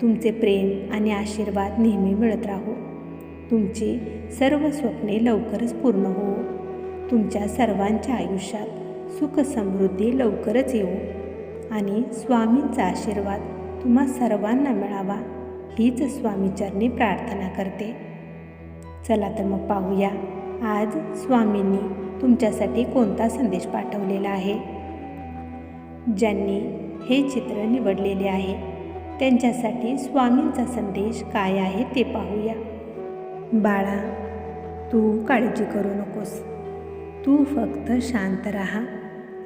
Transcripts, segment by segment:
तुमचे प्रेम आणि आशीर्वाद नेहमी मिळत राहो. तुमची सर्व स्वप्ने लवकरच पूर्ण हो. तुमच्या सर्वांच्या आयुष्यात सुख समृद्धी लवकरच येऊ आणि स्वामींचा आशीर्वाद तुम्हा सर्वांना मिळावा हीच स्वामीचरणी प्रार्थना करते. चला तर मग पाहूया आज स्वामींनी तुमच्यासाठी कोणता संदेश पाठवलेला आहे? ज्यांनी हे चित्र निवडलेले आहे त्यांच्यासाठी स्वामींचा संदेश काय आहे ते पाहूया. बाळा तू काळजी करू नकोस. तू फक्त शांत राहा.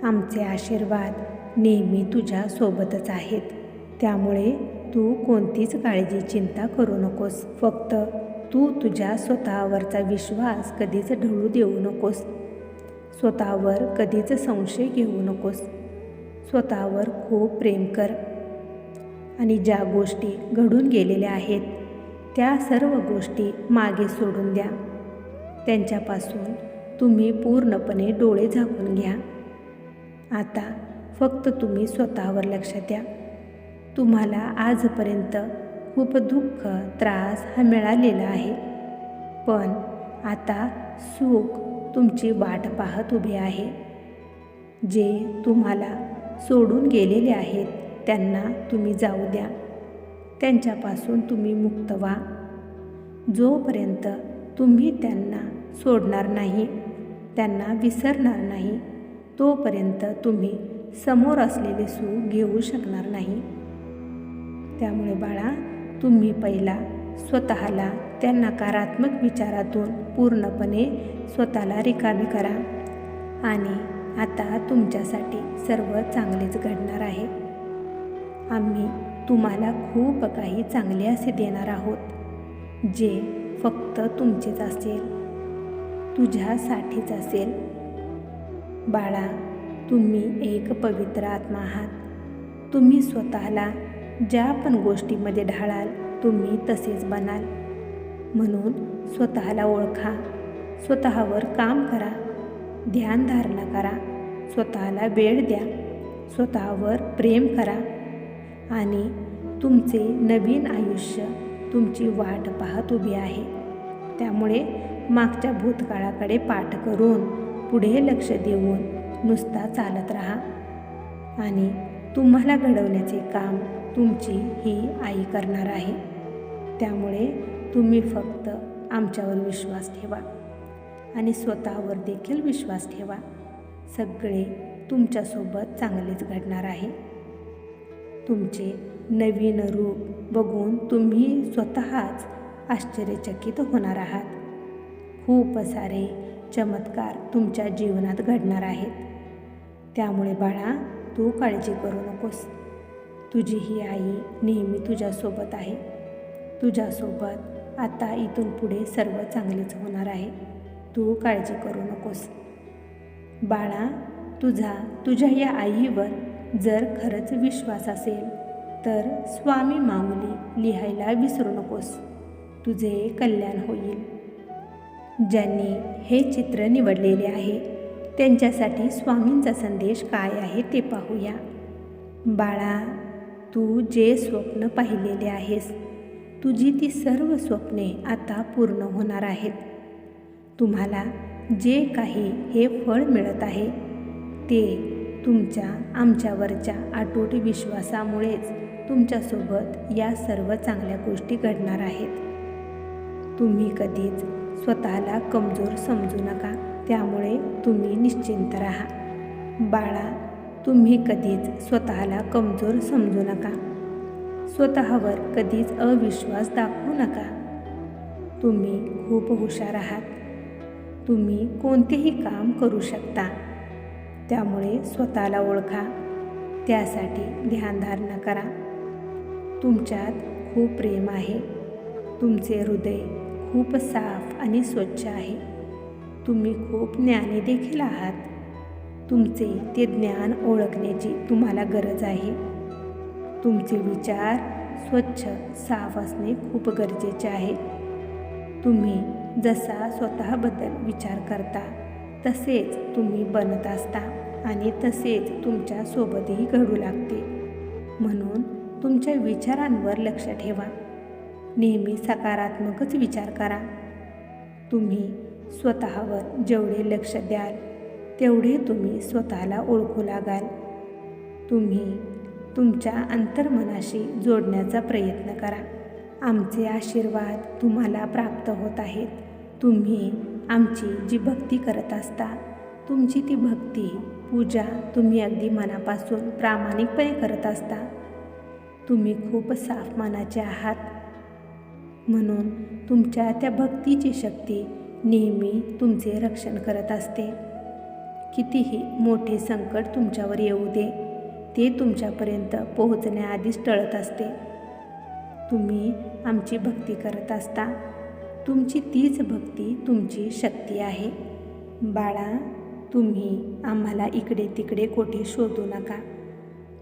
आमचे आशीर्वाद नेहमी तुझ्या सोबतच आहेत. त्यामुळे तू कोणतीच काळजी चिंता करू नकोस. फक्त तू तुझ्या स्वतःवरचा विश्वास कधीच ढळू देऊ नकोस. स्वतःवर कधीच संशय घेऊ नकोस. स्वतःवर खूप प्रेम कर. आणि ज्या गोष्टी घडून गेलेल्या आहेत त्या सर्व गोष्टी मागे सोडून द्या. त्यांच्यापासून तुम्ही पूर्णपणे डोळे झाकून घ्या. आता फक्त तुम्ही स्वतःवर लक्ष द्या. तुम्हाला आजपर्यंत खूप दुःख त्रास हा मिळालेला आहे. पण आता सुख तुमची वाट पाहत उभे आहे. जे तुम्हाला सोडून गेलेले आहेत त्यांना तुम्ही जाऊ द्या. त्यांच्यापासून तुम्ही मुक्त व्हा. जोपर्यंत तुम्ही त्यांना सोडणार नाही त्यांना विसरणार नाही तोपर्यंत तुम्ही समोर असलेले सुख घेऊ शकणार नाही. त्यामुळे बाळा तुम्ही पहिला स्वतःला त्या नकारात्मक विचारातून पूर्णपणे स्वतःला रिकामी करा. आणि आता तुमच्यासाठी सर्व चांगलेच घडणार आहे. आम्ही तुम्हाला खूप काही चांगले असे देणार आहोत जे फक्त तुमचेच असेल तुझ्यासाठीच असेल. बाळा तुम्ही एक पवित्र आत्मा आहात. तुम्ही स्वतःला ज्या पण गोष्टीमध्ये ढाळाल तुम्ही तसेच बनाल. म्हणून स्वतःला ओळखा स्वतःवर काम करा ध्यानधारणा करा स्वतःला वेळ द्या स्वतःवर प्रेम करा. आणि तुमचे नवीन आयुष्य तुमची वाट पाहत उभी आहे. त्यामुळे मागच्या भूतकाळाकडे पाठ करून पुढे लक्ष देऊन नुसता चालत राहा. आणि तुम्हाला घडवण्याचे काम तुमची ही आई करणार आहे. त्यामुळे तुम्ही फक्त आमच्यावर विश्वास ठेवा आणि स्वतःवर देखील विश्वास ठेवा. सगळे तुमच्यासोबत चांगलेच घडणार आहे. तुमचे नवीन रूप बघून तुम्ही स्वतःच आश्चर्यचकित होणार आहात. खूप सारे चमत्कार तुमच्या जीवनात घडणार आहेत. त्यामुळे बाळा तू काळजी करू नकोस. तुझी ही आई नेहमी तुझ्यासोबत आहे. तुझ्यासोबत आता इथून पुढे सर्व चांगलेच होणार आहे. तू काळजी करू नकोस. बाळा तुझा तुझ्या या आईवर जर खरंच विश्वास असेल तर स्वामी माऊली लिहायला विसरू नकोस. तुझे कल्याण होईल. ज्यांनी हे चित्र निवडलेले आहे त्यांच्यासाठी स्वामींचा संदेश काय आहे ते पाहूया. बाळा तू जे स्वप्न पाहिलेले आहेस तुझी ती सर्व स्वप्ने आता पूर्ण होणार आहेत. तुम्हाला जे काही हे फळ मिळत आहे ते तुमच्या आमच्यावरच्या अटूट विश्वासामुळेच तुमच्यासोबत या सर्व चांगल्या गोष्टी घडणार आहेत. तुम्ही कधीच स्वतःला कमजोर समजू नका त्यामुळे तुम्ही निश्चिंत राहा. बाळा तुम्ही कधीच स्वतःला कमजोर समजू नका. स्वतःवर कधीच अविश्वास दाखवू नका. तुम्ही खूप हुशार आहात. तुम्ही कोणतेही काम करू शकता. त्यामुळे स्वतःला ओळखा. त्यासाठी ध्यानधारणा करा. तुमच्यात खूप प्रेम आहे. तुमचे हृदय खूप साफ आणि स्वच्छ आहे. तुम्ही खूप ज्ञानी देखील आहात. तुमचे ते ज्ञान ओळखण्याची तुम्हाला गरज आहे. तुमचे विचार स्वच्छ साफ असणे खूप गरजेचे आहे. तुम्ही जसा स्वतःबद्दल विचार करता तसेच तुम्ही बनत असता आणि तसेच तुमच्यासोबतही घडू लागते. म्हणून तुमच्या विचारांवर लक्ष ठेवा. नेहमी सकारात्मकच विचार करा. तुम्ही स्वतःवर जेवढे लक्ष द्याल तेवढे तुम्ही स्वतःला ओळखू लागाल. तुम्ही तुमच्या अंतर्मनाशी जोडण्याचा प्रयत्न करा. आमचे आशीर्वाद तुम्हाला प्राप्त होत आहेत. तुम्ही आमची जी भक्ती करत असता तुमची ती भक्ती पूजा तुम्ही अगदी मनापासून प्रामाणिकपणे करत असता. तुम्ही खूप साफ मनाचे आहात. म्हणून तुमच्या त्या भक्तीची शक्ती नेहमी तुमचे रक्षण करत असते. कितीही मोठे संकट तुमच्यावर येऊ दे ते तुमच्यापर्यंत पोहोचण्याआधीच टळत असते. तुम्ही आमची भक्ती करत असता. तुमची तीच भक्ती तुमची शक्ती आहे. बाळा तुम्ही आम्हाला इकडे तिकडे कोठे शोधू नका.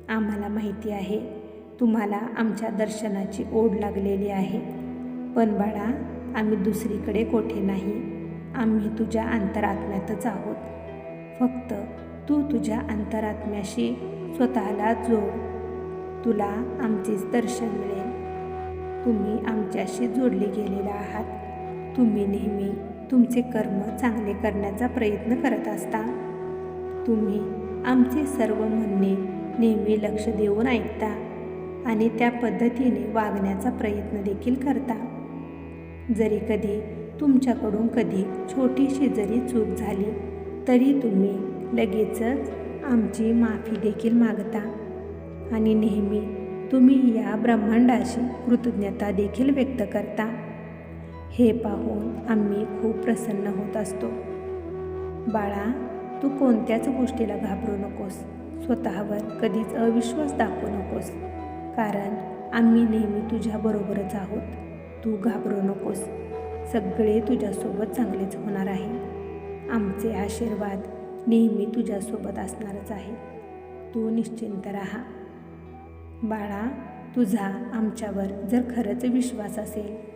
आम्हाला माहिती आहे तुम्हाला आमच्या दर्शनाची ओढ लागलेली आहे. पण बाळा आम्ही दुसरीकडे कोठे नाही. आम्ही तुझ्या अंतरात्म्यातच आहोत. फक्त तू तुझ्या अंतरात्म्याशी स्वतःला जोड. तुला आमचेच दर्शन मिळेल. तुम्ही आमच्याशी जोडले गेलेला आहात. तुम्ही नेहमी तुमचे कर्म चांगले करण्याचा प्रयत्न करत असता? तुम्ही आमचे सर्व म्हणणे नेहमी लक्ष देऊन ऐकता आणि त्या पद्धतीने वागण्याचा प्रयत्न देखील करता. जरी कधी तुमच्याकडून कधी छोटीशी जरी चूक झाली तरी तुम्ही लगेचच आमची माफी देखील मागता आणि नेहमी तुम्ही या ब्रह्मांडाशी कृतज्ञता देखील व्यक्त करता. हे पाहून आम्ही खूप प्रसन्न होत असतो. बाळा तू कोणत्याच गोष्टीला घाबरू नकोस. स्वतःवर कधीच अविश्वास दाखवू नकोस. कारण आम्ही नेहमी तुझ्याबरोबरच आहोत. तू घाबरू नकोस. सगळे तुझ्यासोबत चांगलेच होणार आहे. आमचे आशीर्वाद नेहमी तुझ्यासोबत असणारच आहे. तू निश्चिंत राहा. बाळा तुझा आमच्यावर जर खरंच विश्वास असेल